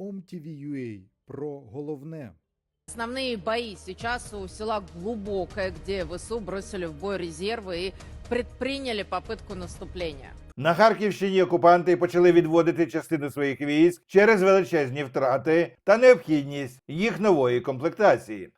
OMTV.ua про головне. Основные бои сейчас у села Глубокое, где ВСУ бросили в бой резервы и предприняли попытку наступления. На Харківщині окупанти почали відводити частину своїх військ через величезні втрати та необхідність їх нової комплектації.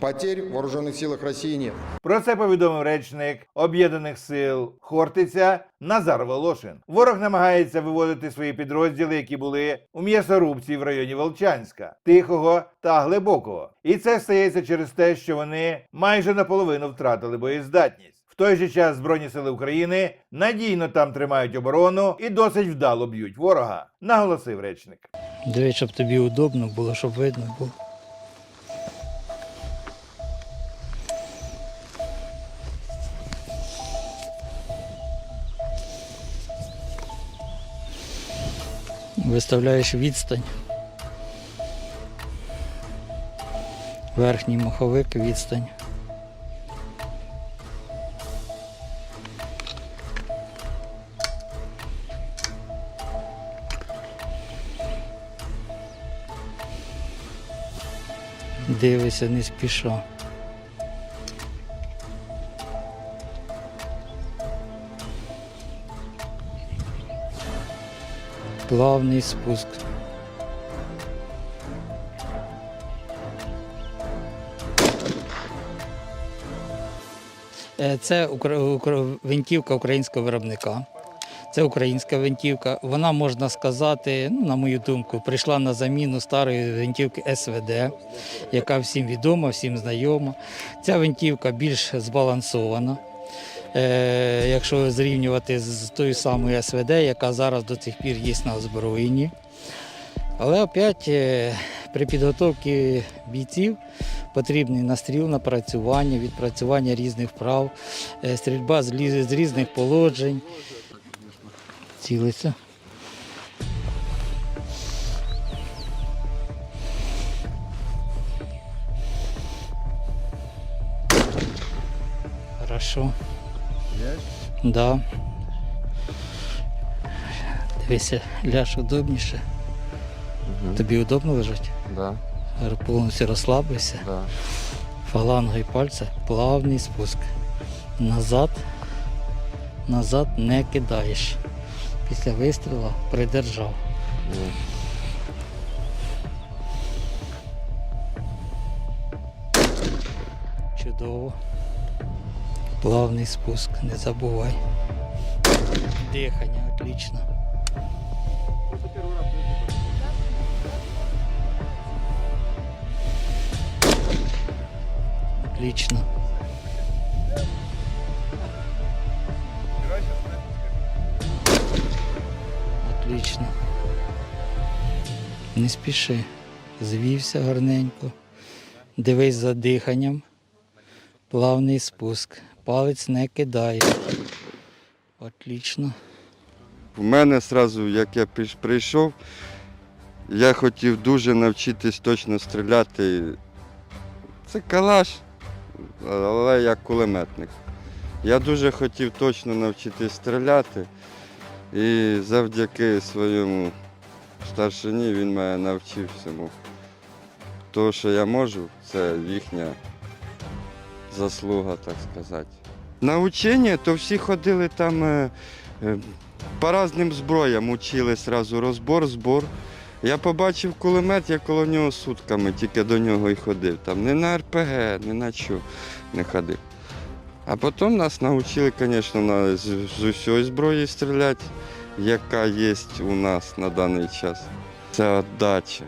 Потерь в вооруженных силах России нет. Про це повідомив речник Об'єднаних сил Хортиця Назар Волошин. Ворог намагається виводити свої підрозділи, які були у м'ясорубці в районі Волчанська, Тихого та Глибокого. І це стається через те, що вони майже наполовину втратили боєздатність. В той же час Збройні сили України надійно там тримають оборону і досить вдало б'ють ворога, наголосив речник. Дивись, щоб тобі удобно було, щоб видно було. Виставляєш відстань. Верхній маховик відстань. Дивися, не спіша. Плавний спуск. Е, Це винтівка українського виробника. Це українська винтівка. Вона, можна сказати, ну, на мою думку, прийшла на заміну старої винтівки СВД, яка всім відома, всім знайома. Ця винтівка більш збалансована. Е, якщо зрівнювати з тою самою СВД, яка зараз до цих пір є на озброєнні. Але опять е, при підготовці бійців потрібний настріл, напрацювання, відпрацювання різних вправ, е, стрільба з з різних положень. Цілиться. Хорошо. Да. Дивися, ляж удобніше. Тобі удобно лежати? Да, Повністю розслабився. да. Фалангою пальця плавний спуск. Назад, назад не кидаєш. Після вистрілу придержав. Ні. Чудово. Плавний спуск, не забувай. Дихання, отлично. Отлично. Отлично. Не спіши. Звівся гарненько. Дивись за диханням. Плавний спуск. Палець не кидай. Отлично. В мене одразу, як я прийшов, я хотів дуже навчитись точно стріляти. Це калаш, але як кулеметник. Я дуже хотів точно навчитись стріляти. І завдяки своєму старшині він мене навчив всьому. То, що я можу, це їхня заслуга, так сказати. На учення то всі ходили там е, е, по різним зброям, учили сразу розбор, збор. Я побачив кулемет, я коло нього сутками тільки до нього і ходив. Там не на РПГ, не на що не ходив. А потім нас навчили, звісно, на, з, з усієї зброї стріляти, яка є у нас на даний час. Це віддача.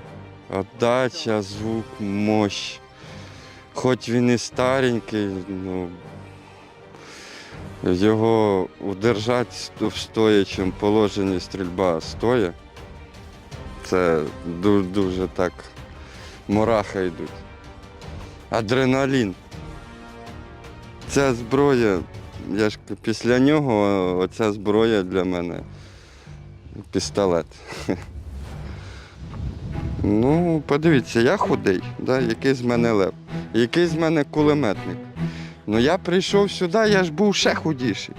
Віддача, звук, мощь. Хоч він і старенький, ну, його удержати в стоячому положенні стрільба стоя. Це ду- дуже так мураха йдуть. Адреналін. Ця зброя, я ж після нього оця зброя для мене пістолет. Ну, подивіться, я худий, да, який з мене лев, який з мене кулеметник. Ну я прийшов сюди, я ж був ще худіший.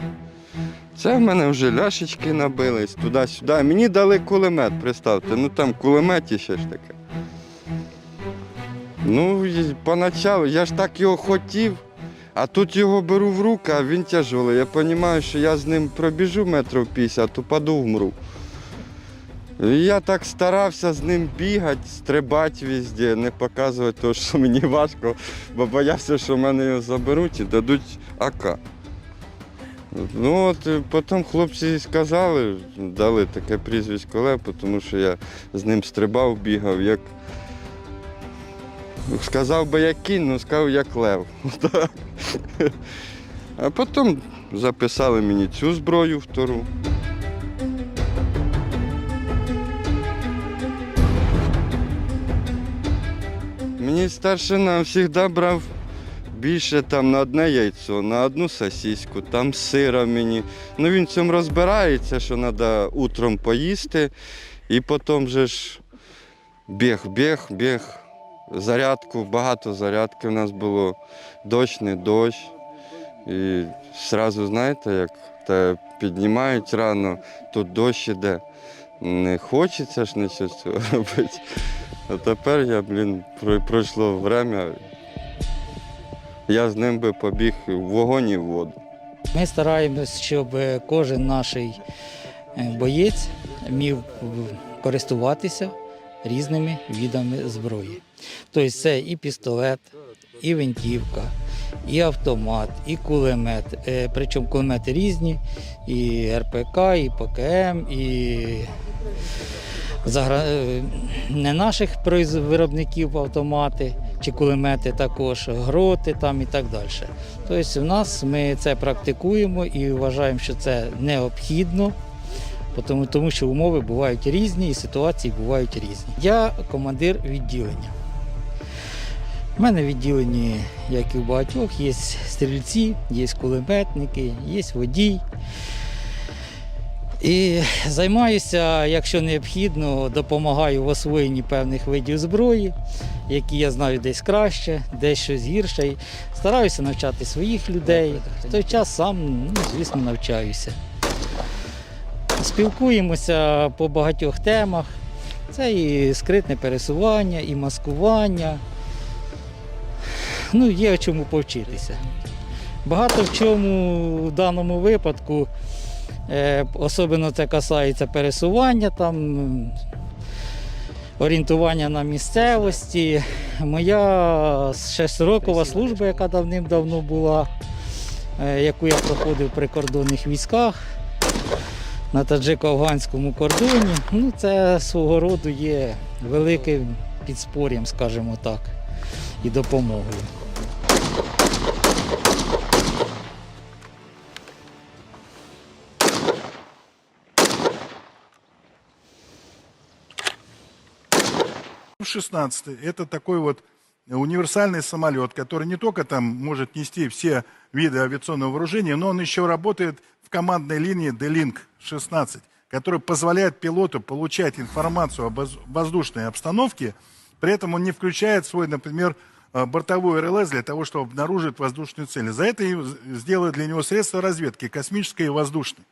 Це в мене вже ляшечки набились туди-сюди. Мені дали кулемет, представте. Ну там кулемет ще ж таке. Ну, і поначалу, я ж так його хотів, а тут його беру в руки, а він тяжелий. Я розумію, що я з ним пробіжу метрів 50, упаду, вмру. Я так старався з ним бігати, стрибати везде, не показувати того, що мені важко, бо боявся, що мене його заберуть і дадуть АК. Ну от потім хлопці сказали, дали таке прізвисько Лев, тому що я з ним стрибав, бігав, як. Сказав би як кінь, ну сказав як лев. А потім записали мені цю зброю втору. Мені старшина завжди брав більше там на одне яйцо, на одну сосиську, там сира мені. Ну він в цьому розбирається, що треба утром поїсти, і потім же ж біг, біг, біг, зарядку, багато зарядки в нас було, дощ, не дощ. І одразу, знаєте, як те піднімають рано, тут дощ іде. Не хочеться ж нічого цього робити. А тепер я, блін, пройшло время. Я з ним би побіг в вогонь і в воду. Ми стараємось, щоб кожен наш е, боєць міг користуватися різними видами зброї. Тобто це і пістолет, і винтівка, і автомат, і кулемет. Е, Причому кулемети різні, і РПК, і ПКМ, і загра- е, не наших виробників автомати чи кулемети також, гроти там і так далі. Тобто в нас ми це практикуємо і вважаємо, що це необхідно, тому, тому що умови бувають різні і ситуації бувають різні. Я командир відділення. У мене в відділенні, як і у багатьох, є стрільці, є кулеметники, є водій. І займаюся, якщо необхідно, допомагаю в освоєнні певних видів зброї, які я знаю десь краще, десь щось гірше. Стараюся навчати своїх людей. В той час сам, ну, звісно, навчаюся. Спілкуємося по багатьох темах. Це і скритне пересування, і маскування. Ну, є чому повчитися. Багато в чому в даному випадку, особливо це касається пересування, там, орієнтування на місцевості. Моя шестирокова служба, яка давним-давно була, е, яку я проходив в прикордонних військах на таджико-афганському кордоні, ну, це свого роду є великим підспор'ям, скажімо так, і допомогою. F-16 это такой вот универсальный самолет, который не только там может нести все виды авиационного вооружения, но он еще работает в командной линии D-Link 16, который позволяет пилоту получать информацию об воз- воздушной обстановке, при этом он не включает свой, например, э, бортовой РЛС для того, чтобы обнаружить воздушные цели. За это сделают для него средства разведки, космической и воздушной.